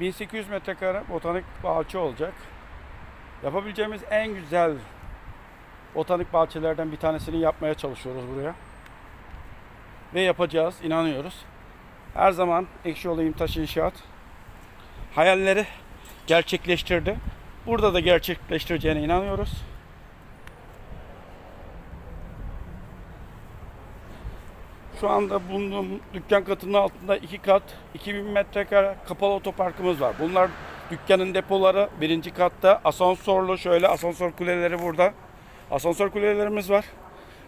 1800 metrekare botanik bahçe olacak. Yapabileceğimiz en güzel botanik bahçelerden bir tanesini yapmaya çalışıyoruz buraya. Ve yapacağız, inanıyoruz. Her zaman Ekşi Olayım Taş İnşaat hayalleri gerçekleştirdi. Burada da gerçekleştireceğine inanıyoruz. Şu anda bulunduğum dükkan katının altında iki kat 2000 metrekare kapalı otoparkımız var. Bunlar dükkanın depoları birinci katta asansörlü şöyle asansör kuleleri burada. Asansör kulelerimiz var.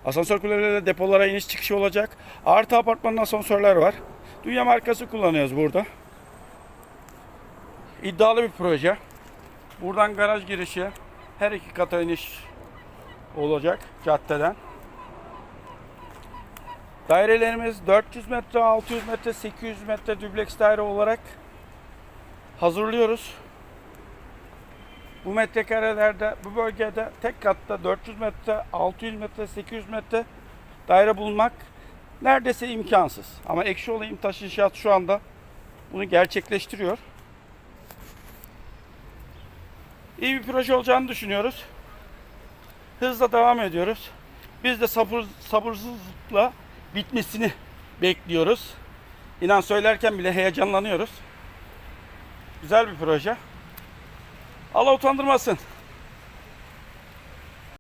Asansör kuleleri depolara iniş çıkışı olacak. Artı apartmanın asansörler var. Dünya markası kullanıyoruz burada. İddialı bir proje. Buradan garaj girişi her iki kata iniş olacak caddeden. Dairelerimiz 400 metre, 600 metre, 800 metre dübleks daire olarak hazırlıyoruz. Bu metrekarelerde, bu bölgede tek katta 400 metre, 600 metre, 800 metre daire bulmak neredeyse imkansız. Ama ekşi olayım taş inşaat şu anda bunu gerçekleştiriyor. İyi bir proje olacağını düşünüyoruz. Hızla devam ediyoruz. Biz de sabır, sabırsızlıkla bitmesini bekliyoruz. İnan söylerken bile heyecanlanıyoruz. Güzel bir proje. Allah utandırmasın.